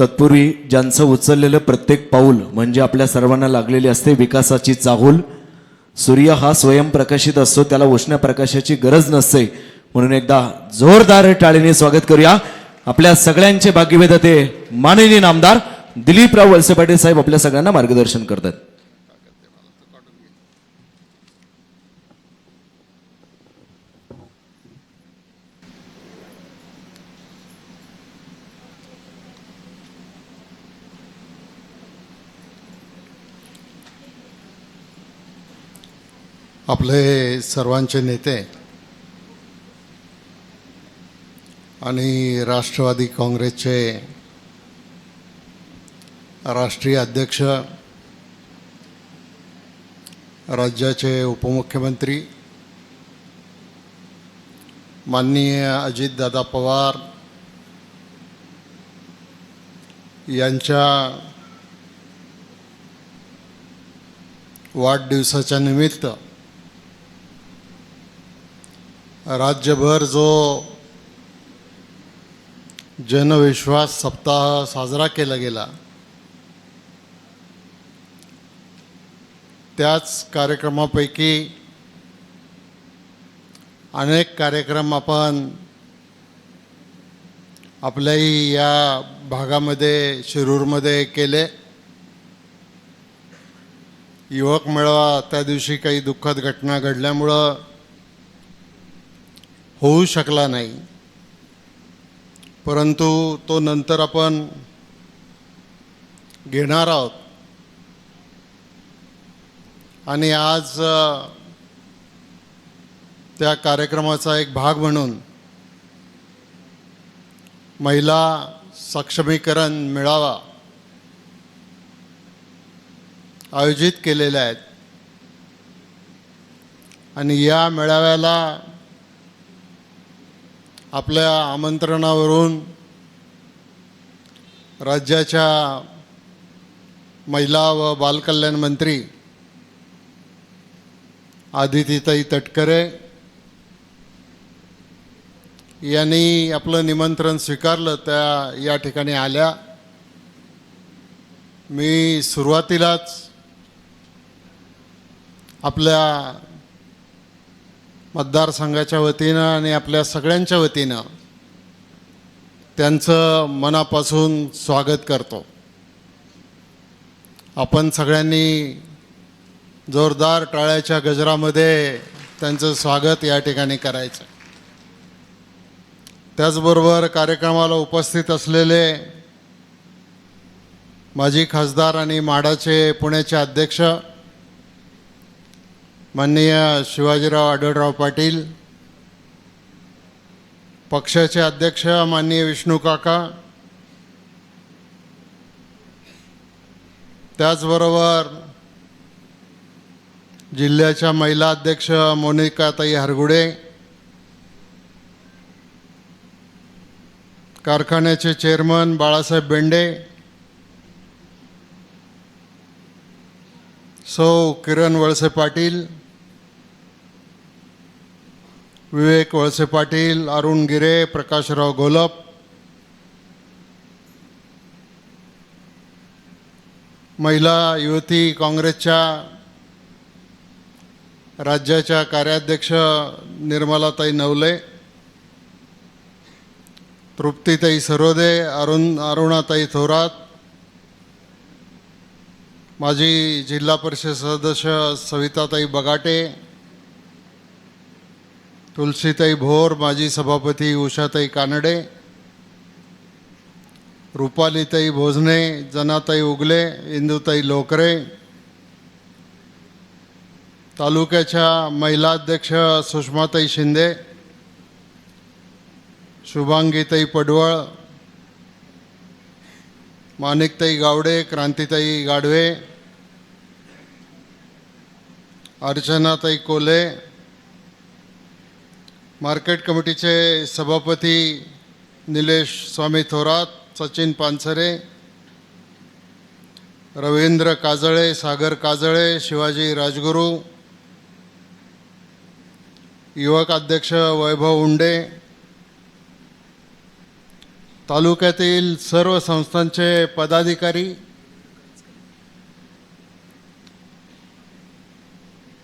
तत्पूर्वी ज्यांचं उचललेलं प्रत्येक पाऊल म्हणजे आपल्या सर्वांना लागलेली असते विकासाची चाहूल सूर्य हा स्वयंप्रकाशित असतो त्याला उष्ण प्रकाशाची गरज नसते. म्हणून एकदा जोरदार टाळीने स्वागत करूया. आपल्या सगळ्यांचे भाग्यवेदते माननीय नामदार दिलीपराव वळसे पाटील साहेब आपल्या सगळ्यांना मार्गदर्शन करतात. आपले सर्वांचे नेते आणि राष्ट्रवादी काँग्रेसचे राष्ट्रीय अध्यक्ष राज्याचे उपमुख्यमंत्री माननीय अजितदादा पवार यांच्या वाढदिवसाच्या निमित्त राज्यभर जो जनविश्वास सप्ताह साजरा केला गेला त्याच कार्यक्रमापैकी अनेक कार्यक्रम आपण आपल्याही या भागामध्ये शिरूरमध्ये केले. युवक मेळावा त्या दिवशी काही दुःखद घटना घडल्यामुळं होऊ शकला नाही. परंतु तो नंतर आपण घेणार आहोत. आणि आज त्या कार्यक्रमाचा एक भाग म्हणून महिला सक्षमीकरण मिळावा आयोजित केलेल्या आहेत आणि या मेळाव्याला आपल्या आमंत्रणावरून राज्याच्या महिला व बालकल्याण मंत्री आदितीताई तटकरे यांनी आपलं निमंत्रण स्वीकारलं त्या या ठिकाणी आल्या. मी सुरुवातीलाच आपल्या मतदारसंघाच्या वतीनं आणि आपल्या सगळ्यांच्या वतीनं त्यांचं मनापासून स्वागत करतो. आपण सगळ्यांनी जोरदार टाळ्याच्या गजरामध्ये त्यांचं स्वागत या ठिकाणी करायचं. त्याचबरोबर कार्यक्रमाला उपस्थित असलेले माजी खासदार आणि माडाचे पुण्याचे अध्यक्ष माननीय शिवाजीराव आढळराव पाटील पक्षाचे अध्यक्ष माननीय विष्णू काका त्याचबरोबर जिल्ह्याच्या महिला अध्यक्ष मोनिकाताई हरगुडे कारखान्याचे चेअरमन बाळासाहेब बेंडे सौ किरण वळसे पाटील विवेक वळसे पाटील अरुण गिरे प्रकाशराव घोलप महिला युवती काँग्रेसच्या राज्याच्या कार्याध्यक्ष निर्मलाताई नवले तृप्तीताई सरोदे अरुण अरुणाताई थोरात माजी जिल्हा परिषद सदस्य सविताताई बगाटे तुलसीताई भोर माजी सभापती उषाताई कानडे रुपालीताई भोजने जनाताई उगले इंदुताई लोकरे तालुक्याच्या महिलाध्यक्ष सुषमाताई शिंदे शुभांगीताई पडवळ माणिकताई गावडे क्रांतीताई गाडवे अर्चनाताई कोले मार्केट कमिटीचे सभापती निलेश स्वामी थोरात सचिन पानसरे रवींद्र काजळे सागर काजळे शिवाजी राजगुरू युवक अध्यक्ष वैभव उंडे तालुक्यातील सर्व संस्थांचे पदाधिकारी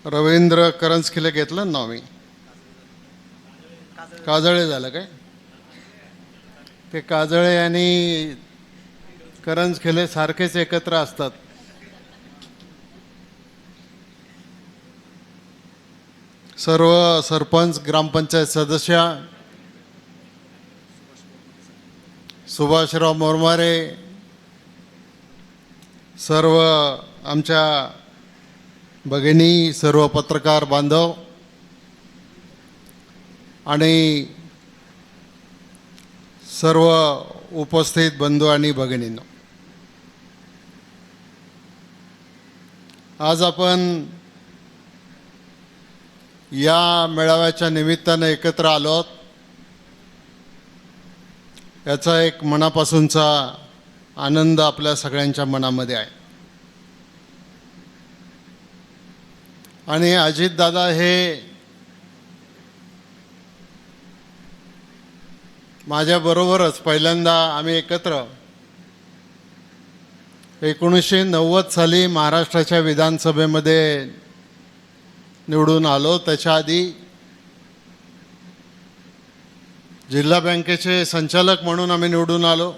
रवींद्र करंजखिले घेतलं ना मी. काजळे झालं काय? ते काजळे आणि करंजखेले सारखेच एकत्र असतात. सर्व सरपंच ग्रामपंचायत सदस्य सुभाषराव मोरमारे सर्व आमच्या भगिनी सर्व पत्रकार बांधव आणि सर्व उपस्थित बंधू आणि भगिनींनो आज आपण या मेळाव्याच्या निमित्तानं एकत्र आलो आहोत याचा एक मनापासूनचा आनंद आपल्या सगळ्यांच्या मनामध्ये आहे. आणि अजितदादा हे माझ्याबरोबरच पहिल्यांदा आम्ही एकत्र एकोणीसशे नव्वद साली महाराष्ट्राच्या विधानसभेमध्ये निवडून आलो. त्याच्या आधी जिल्हा बँकेचे संचालक म्हणून आम्ही निवडून आलो.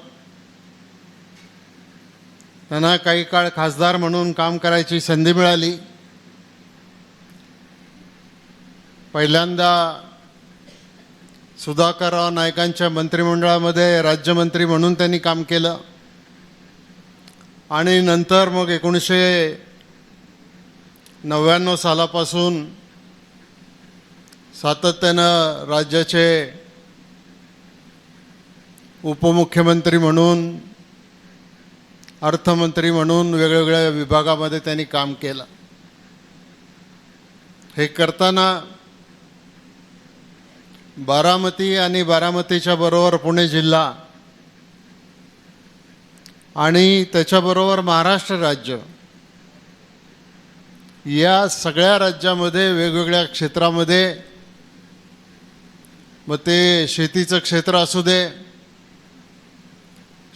त्यांना काही काळ खासदार म्हणून काम करायची संधी मिळाली. पहिल्यांदा सुधाकरराव नायकांच्या मंत्रिमंडळामध्ये राज्यमंत्री म्हणून त्यांनी काम केलं. आणि नंतर मग एकोणीसशे नव्याण्णव सालापासून सातत्यानं राज्याचे उपमुख्यमंत्री म्हणून अर्थमंत्री म्हणून वेगवेगळ्या विभागामध्ये त्यांनी काम केलं. हे करताना बारामती आणि बारामतीच्या बरोबर पुणे जिल्हा. आणि त्याच्याबरोबर महाराष्ट्र राज्य. या सगळ्या राज्यामध्ये वेगवेगळ्या क्षेत्रामध्ये मग ते शेतीचं क्षेत्र असू दे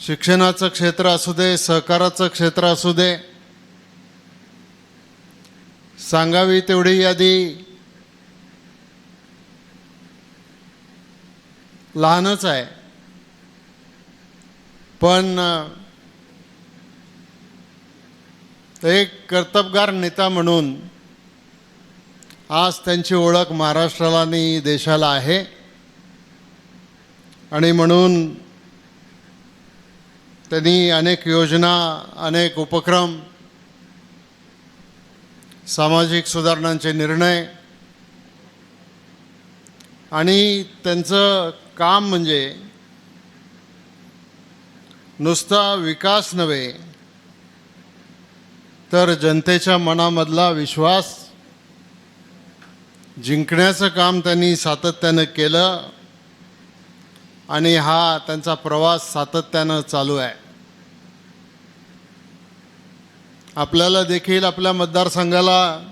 शिक्षणाचं क्षेत्र असू दे सहकाराचं क्षेत्र असू दे. सांगावी तेवढी यादी लहानच आहे. पण एक कर्तबगार नेता म्हणून आज त्यांची ओळख महाराष्ट्राला आणि देशाला आहे. आणि म्हणून त्यांनी अनेक योजना अनेक उपक्रम सामाजिक सुधारणांचे निर्णय आणि त्यांचं काम म्हणजे नुसता विकास नव्हे तर जनतेच्या मनामधला विश्वास जिंकण्याचं काम त्यांनी सातत्यानं केलं आणि हा त्यांचा प्रवास सातत्यानं चालू आहे. आपल्याला देखील आपल्या मतदारसंघाला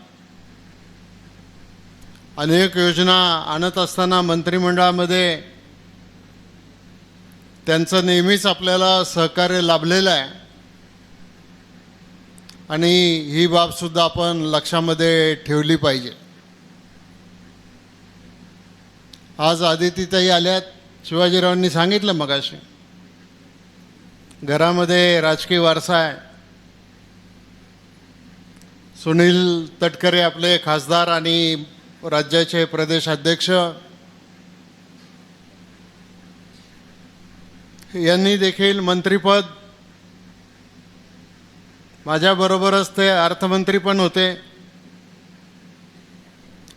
अनेक योजना आणत असताना मंत्रिमंडळामध्ये त्यांचं नेहमीच आपल्याला सहकार्य लाभलेलं आहे. आणि ही बाबसुद्धा आपण लक्षामध्ये ठेवली पाहिजे. आज आदितीताई आल्यात शिवाजीरावांनी सांगितलं मगाशी. घरामध्ये राजकीय वारसा आहे. सुनील तटकरे आपले खासदार आणि राज्याचे प्रदेश यांनी देखील मंत्रिपद माझ्याबरोबरच ते अर्थमंत्री पण होते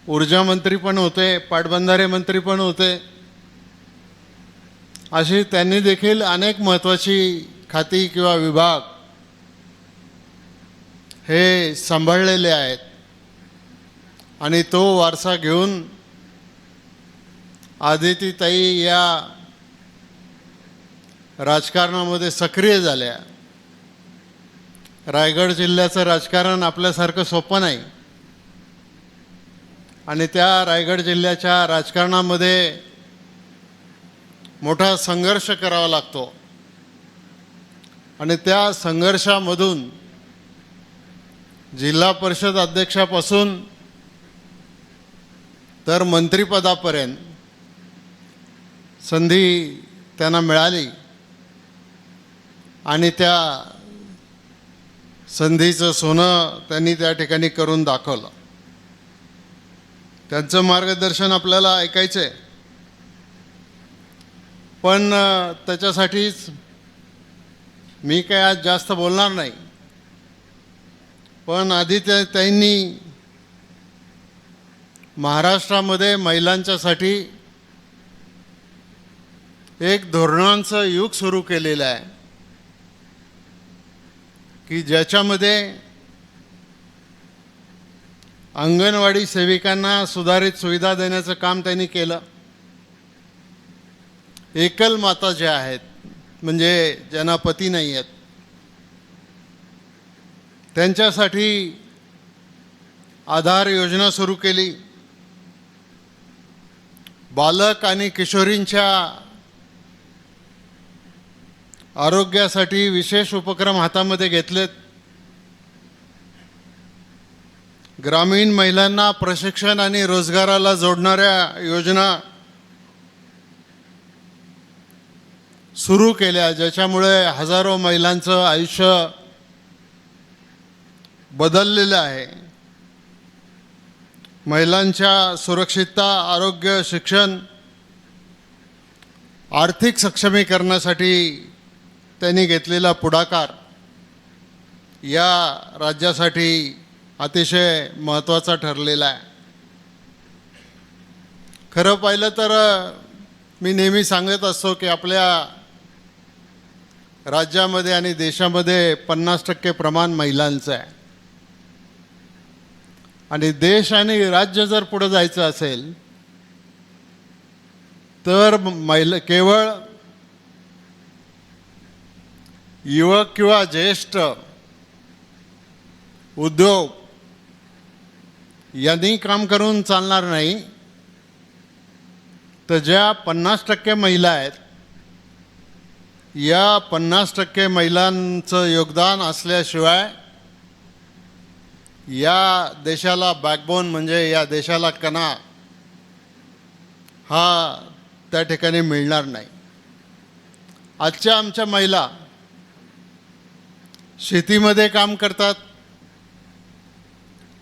ऊर्जा मंत्री पण होते पाटबंधारे मंत्री पण होते. अशी त्यांनी देखील अनेक महत्त्वाची खाती किंवा विभाग हे सांभाळलेले आहेत. आणि तो वारसा घेऊन आदितीताई या राजकारणामध्ये सक्रिय झाल्या. रायगड जिल्ह्याचं राजकारण आपल्यासारखं सोपं नाही. आणि त्या रायगड जिल्ह्याच्या राजकारणामध्ये मोठा संघर्ष करावा लागतो. आणि त्या संघर्षामधून जिल्हा परिषद अध्यक्षापासून तर मंत्रिपदापर्यंत संधी त्यांना मिळाली. आणि त्या संधीचं सोनं त्यांनी त्या ठिकाणी करून दाखवलं. त्यांचं मार्गदर्शन आपल्याला ऐकायचं आहे. पण त्याच्यासाठीच मी काय आज जास्त बोलणार नाही. पण आधी त्या त्यांनी महाराष्ट्रामध्ये महिलांच्यासाठी एक धोरणांचं युग सुरू केलेलं आहे. की ज्याच्यामध्ये अंगणवाडी सेविकांना सुधारित सुविधा देण्याचं काम त्यांनी केलं. एकल माता ज्या आहेत म्हणजे ज्यांना पती नाही आहेत त्यांच्यासाठी आधार योजना सुरू केली. बालक आणि किशोरींच्या आरोग्यासाठी विशेष उपक्रम हातामध्ये घेतलेत. ग्रामीण महिलांना प्रशिक्षण आणि रोजगाराला जोडणाऱ्या योजना सुरू केल्या ज्याच्यामुळे हजारो महिलांचं आयुष्य बदललेलं आहे. महिलांच्या सुरक्षितता आरोग्य शिक्षण आर्थिक सक्षमीकरणासाठी त्यांनी घेतलेला पुढाकार या राज्यासाठी अतिशय महत्त्वाचा ठरलेला आहे. खरं पाहिलं तर मी नेहमी सांगत असतो की आपल्या राज्यामध्ये आणि देशामध्ये पन्नास टक्के प्रमाण महिलांचं आहे. आणि देश आणि राज्य जर पुढं जायचं असेल तर महिला केवळ युवक किंवा ज्येष्ठ उद्योग यांनी काम करून चालणार नाही तर ज्या पन्नास टक्के महिला आहेत या पन्नास टक्के महिलांचं योगदान असल्याशिवाय या देशाला बॅकबोन म्हणजे या देशाला कणा हा त्या ठिकाणी मिळणार नाही. आजच्या आमच्या महिला शेतीमध्ये काम करतात.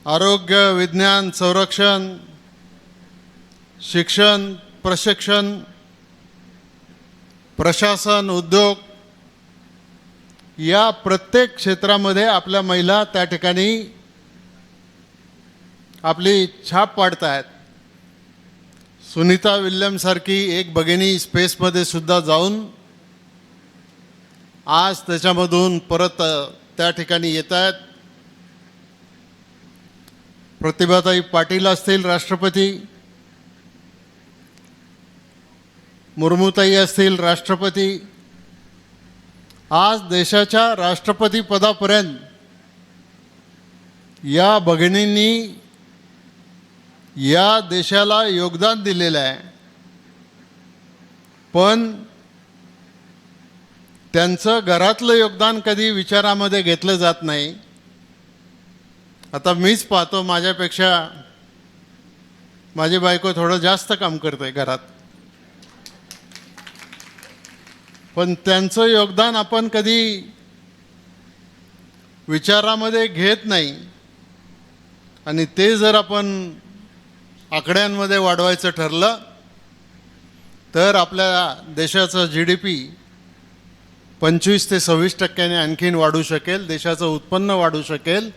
आरोग्य विज्ञान संरक्षण शिक्षण प्रशिक्षण प्रशासन उद्योग या प्रत्येक क्षेत्रामध्ये आपल्या महिला त्या ठिकाणी आपली छाप पाडत आहेत सुनीता विल्यमसारखी एक भगिनी स्पेसमध्ये सुद्धा जाऊन आज त्याच्यामधून परत त्या ठिकाणी येत आहेत प्रतिभाताई पाटील असतील राष्ट्रपती. मुर्मूताई असतील राष्ट्रपती. आज देशाच्या राष्ट्रपती पदापर्यंत या भगिनींनी या देशाला योगदान दिलेलं आहे. पण त्यांचं घरातलं योगदान कधी विचारामध्ये घेतलं जात नाही. आता मीच पाहतो माझ्यापेक्षा माझी बायको थोडं जास्त काम करते घरात. पण त्यांचं योगदान आपण कधी विचारामध्ये घेत नाही. आणि ते जर आपण आकड्यांमध्ये वाढवायचं ठरलं तर आपल्या देशाचं जी डी पी पंचवीस ते सव्वीस टक्क्याने आणखीन वाढू शकेल देशाचं उत्पन्न वाढू शकेल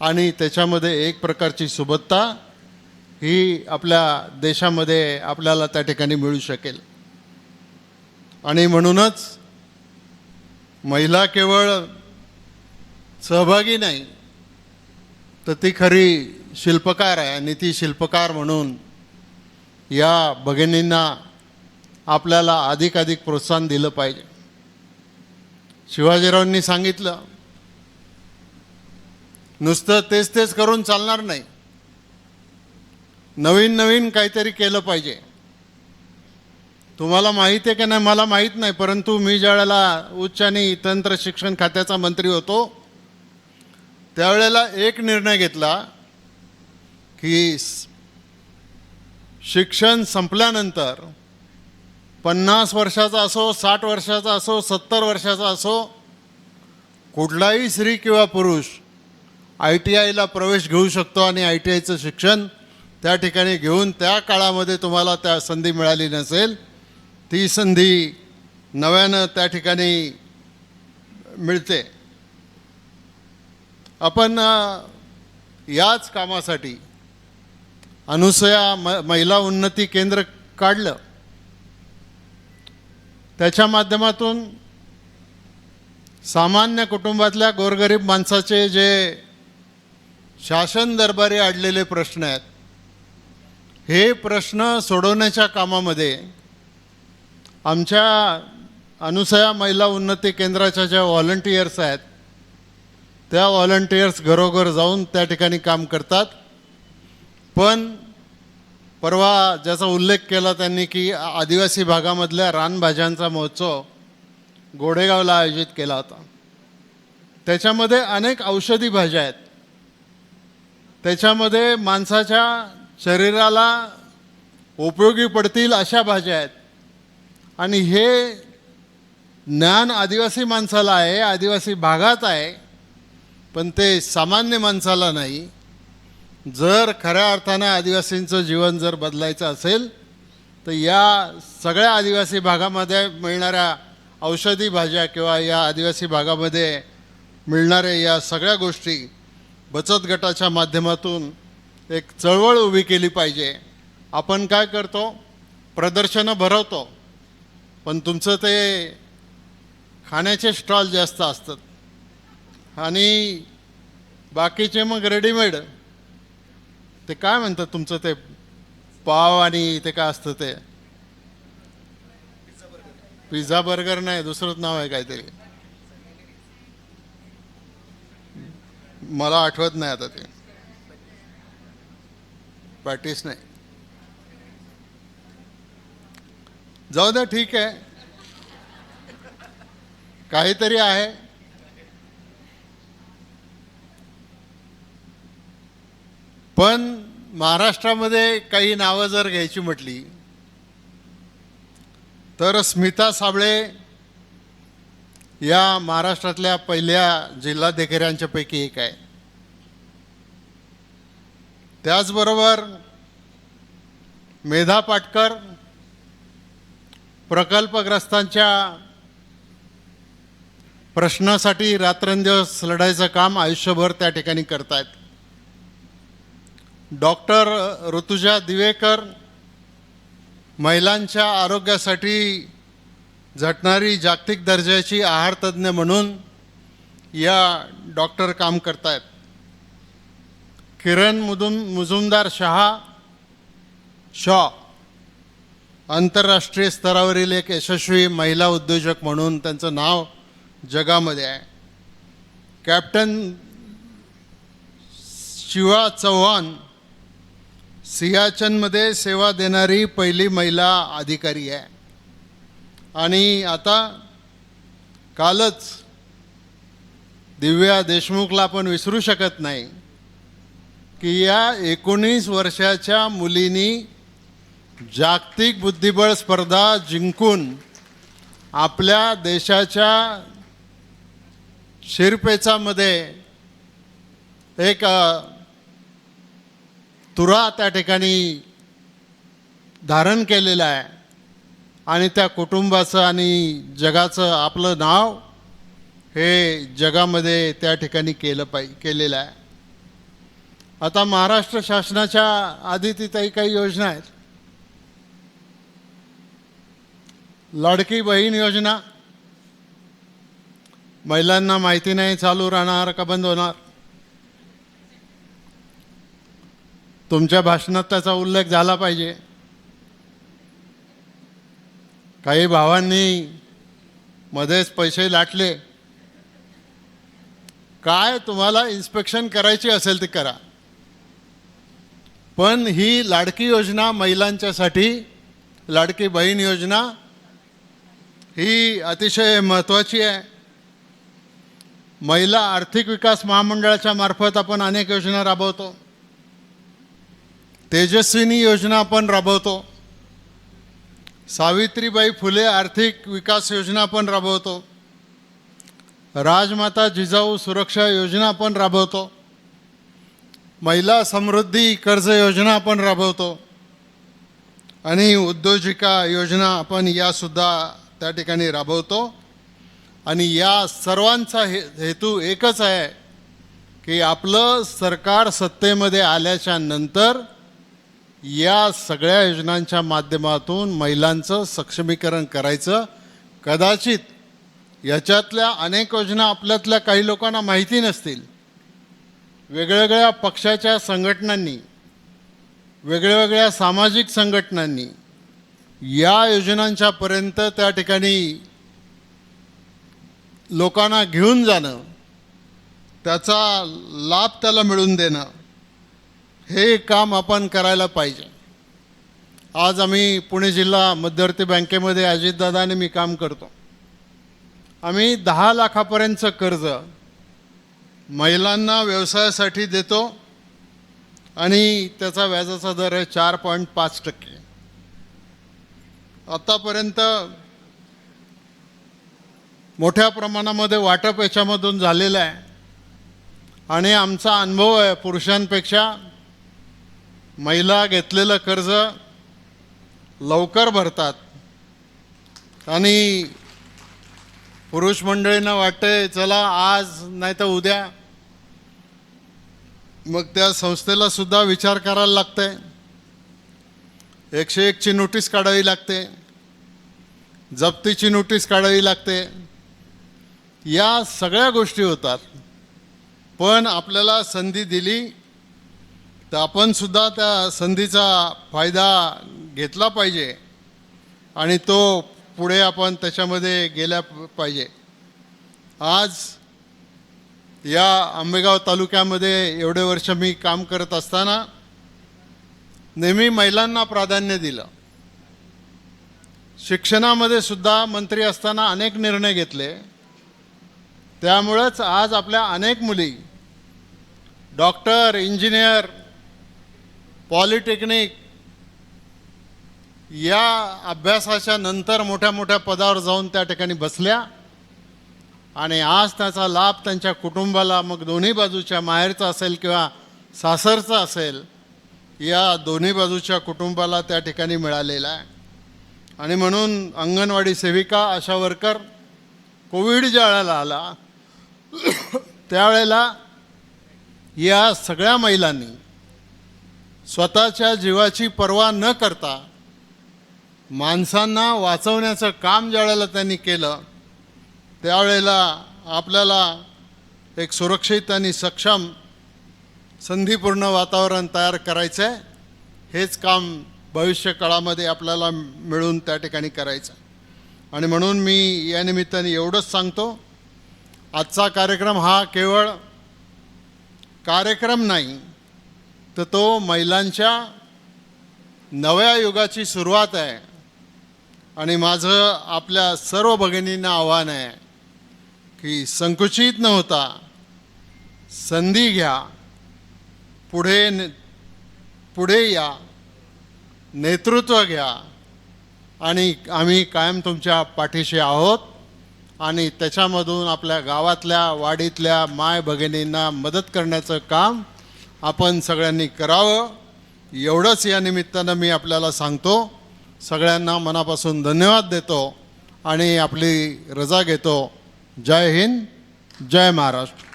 आणि त्याच्यामध्ये एक प्रकारची सुबत्ता ही आपल्या देशामध्ये आपल्याला त्या ठिकाणी मिळू शकेल. आणि म्हणूनच महिला केवळ सहभागी नाही तर ती खरी शिल्पकार आहे आणि ती शिल्पकार म्हणून या भगिनींना आपल्याला अधिकाधिक प्रोत्साहन दिलं पाहिजे. शिवाजीरावांनी सांगितलं नुसतं तेच तेच करून चालणार नाही. नवीन नवीन काहीतरी केलं पाहिजे. तुम्हाला माहीत आहे की नाही? मला माहीत नाही परंतु मी ज्या वेळेला उच्च आणि तंत्र शिक्षण खात्याचा मंत्री होतो त्यावेळेला एक निर्णय घेतला की शिक्षण संपल्यानंतर पन्नास वर्षाचा असो साठ वर्षाचा असो सत्तर वर्षाचा असो कुठलाही स्त्री किंवा पुरुष आय टी आयला प्रवेश घेऊ शकतो आणि आय टी आयचं शिक्षण त्या ठिकाणी घेऊन त्या काळामध्ये तुम्हाला त्या संधी मिळाली नसेल ती संधी नव्यानं त्या ठिकाणी मिळते. आपण याच कामासाठी अनुसया म महिला उन्नती केंद्र काढलं. त्याच्या माध्यमातून सामान्य कुटुंबातल्या गोरगरीब माणसाचे जे शासन दरबारी अडलेले प्रश्न आहेत हे प्रश्न सोडवण्याच्या कामामध्ये आमच्या अनुसया महिला उन्नती केंद्राच्या ज्या व्हॉलंटियर्स आहेत त्या व्हॉलंटियर्स घरोघर जाऊन त्या ठिकाणी काम करतात. पण परवा ज्याचा उल्लेख केला त्यांनी की आदिवासी भागामधल्या रानभाज्यांचा महोत्सव गोडेगावला आयोजित केला होता. त्याच्यामध्ये अनेक औषधी भाज्या आहेत. त्याच्यामध्ये माणसाच्या शरीराला उपयोगी पडतील अशा भाज्या आहेत. आणि हे ज्ञान आदिवासी माणसाला आहे आदिवासी भागात आहे पण ते सामान्य माणसाला नाही. जर खऱ्या अर्थानं आदिवासींचं जीवन जर बदलायचं असेल तर या सगळ्या आदिवासी भागामध्ये मिळणाऱ्या औषधी भाज्या किंवा या आदिवासी भागामध्ये मिळणाऱ्या या सगळ्या गोष्टी बचत गटाच्या माध्यमातून एक चळवळ उभी केली पाहिजे. आपण काय करतो? प्रदर्शनं भरवतो. पण तुमचं ते खाण्याचे स्टॉल जास्त असतात. आणि बाकीचे मग रेडीमेड ते काय म्हणतात तुमचं ते? पाव आणि ते काय असतं ते? पिझ्झा बर्गर नाही दुसरंच नाव आहे काहीतरी. मला आठवत नाही आता ते. पॅटीस नाही. जाऊ द्या ठीक आहे. काहीतरी आहे. पण महाराष्ट्रामध्ये काही नावं जर घ्यायची म्हटली तर स्मिता साबळे या महाराष्ट्रातल्या पहिल्या जिल्हाधिकाऱ्यांच्यापैकी एक आहे. त्याचबरोबर मेधा पाटकर प्रकल्पग्रस्तांच्या प्रश्नासाठी रात्रंदिवस लढायचं काम आयुष्यभर त्या ठिकाणी करतायत. डॉक्टर ऋतुजा दिवेकर महिलांच्या आरोग्यासाठी झटणारी जागतिक दर्जाची आहारतज्ज्ञ म्हणून या डॉक्टर काम करतायत. किरण मुदुम मुजुमदार शहा शॉ आंतरराष्ट्रीय स्तरावरील एक यशस्वी महिला उद्योजक म्हणून त्यांचं नाव जगामध्ये आहे. कॅप्टन शिवा चव्हाण सियाचनमध्ये सेवा देणारी पहिली महिला अधिकारी आहे. आणि आता कालच दिव्या देशमुखला आपण विसरू शकत नाही की या एकोणीस वर्षाच्या मुलीनी जागतिक बुद्धिबळ स्पर्धा जिंकून आपल्या देशाच्या शिरपेचामध्ये एक तुरा त्या ठिकाणी धारण केलेलं आहे. आणि त्या कुटुंबाचं आणि जगाचं आपलं नाव हे जगामध्ये त्या ठिकाणी केलं पाहि केलेलं आहे. आता महाराष्ट्र शासनाच्या आधी तिथंही काही योजना आहेत. लाडकी बहीण योजना. महिलांना माहिती नाही चालू राहणार का बंद होणार? तुमच्या भाषणात त्याचा उल्लेख झाला पाहिजे. काही भावांनी मध्येच पैसे लाटले. काय तुम्हाला इन्स्पेक्शन करायची असेल ते करा. पण ही लाडकी योजना महिलांच्यासाठी लाडकी बहीण योजना ही अतिशय महत्त्वाची आहे. महिला आर्थिक विकास महामंडळाच्या मार्फत आपण अनेक योजना राबवतो. तेजस्विनी योजना आपण राबवतो. सावित्रीबाई फुले आर्थिक विकास योजना आपण राबवतो. राजमाता जिजाऊ सुरक्षा योजना आपण राबवतो. महिला समृद्धी कर्ज योजना आपण राबवतो. आणि उद्योजिका योजना आपण यासुद्धा त्या ठिकाणी राबवतो. आणि या सर्वांचा हे हेतू एकच आहे की आपलं सरकार सत्तेमध्ये आल्याच्यानंतर या सगळ्या योजनांच्या माध्यमातून महिलांचं सक्षमीकरण करायचं. कदाचित याच्यातल्या अनेक योजना आपल्यातल्या काही लोकांना माहिती नसतील. वेगवेगळ्या पक्षाच्या संघटनांनी वेगळ्या सामाजिक संघटनांनी या योजनांच्यापर्यंत त्या ठिकाणी लोकांना घेऊन जाणं त्याचा लाभ त्याला मिळवून देणं हे काम आपण करायला पाहिजे. आज आम्ही पुणे जिल्हा मध्यवर्ती बँकेमध्ये अजितदादाने मी काम करतो. आम्ही दहा लाखापर्यंतचं कर्ज महिलांना व्यवसायासाठी देतो आणि त्याचा व्याजाचा दर आहे चार पॉईंट पाच टक्के. आतापर्यंत मोठ्या प्रमाणामध्ये वाटप याच्यामधून झालेलं आहे. आणि आमचा अनुभव आहे पुरुषांपेक्षा महिला घेतलेलं कर्ज लवकर भरतात. आणि पुरुष मंडळींना वाटते चला आज नाही तर उद्या. मग त्या संस्थेला सुद्धा विचार करायला लागते एकशे एकची नोटीस काढावी लागते. जप्तीची नोटीस काढावी लागते. या सगळ्या गोष्टी होतात. पण आपल्याला संधी दिली तर आपण सुद्धा त्या संधीचा फायदा घेतला पाहिजे आणि तो पुढे आपण त्याच्यामध्ये गेल्या पाहिजे. आज या आंबेगाव तालुक्यामध्ये एवढे वर्ष मी काम करत असताना नेहमी महिलांना प्राधान्य दिलं. शिक्षणामध्ये सुद्धा मंत्री असताना अनेक निर्णय घेतले. त्यामुळंच आज आपल्या अनेक मुली डॉक्टर इंजिनियर पॉलिटेक्निक या अभ्यासाच्या नंतर मोठ्या मोठ्या पदावर जाऊन त्या ठिकाणी बसल्या आणि आज त्याचा लाभ त्यांच्या कुटुंबाला मग दोन्ही बाजूच्या माहेरचा असेल किंवा सासरचा असेल या दोन्ही बाजूच्या कुटुंबाला त्या ठिकाणी मिळालेला आहे. आणि म्हणून अंगणवाडी सेविका आशा वर्कर कोविड ज्या वेळेला आला त्यावेळेला या सगळ्या महिलांनी स्वतःच्या जीवाची पर्वा न करता माणसांना वाचवण्याचं काम ज्यावेळेला त्यांनी केलं त्यावेळेला आपल्याला एक सुरक्षित आणि सक्षम संधीपूर्ण वातावरण तयार करायचं आहे हेच काम भविष्य काळामध्ये आपल्याला मिळून त्या ठिकाणी करायचं आणि म्हणून मी या निमित्ताने एवढंच सांगतो आजचा कार्यक्रम हा केवळ कार्यक्रम नाही तर तो महिलांच्या नव्या युगाची सुरुवात आहे. आणि माझं आपल्या सर्व भगिनींना आव्हान आहे की संकुचित न होता संधी घ्या पुढे ने- पुढे या नेतृत्व घ्या. आणि आम्ही कायम तुमच्या पाठीशी आहोत आणि त्याच्यामधून आपल्या गावातल्या वाडीतल्या माय भगिनींना मदत करण्याचं काम आपण सगळ्यांनी करावं. एवढंच या निमित्तानं मी आपल्याला सांगतो. सगळ्यांना मनापासून धन्यवाद देतो आणि आपली रजा घेतो. जय हिंद जय महाराष्ट्र.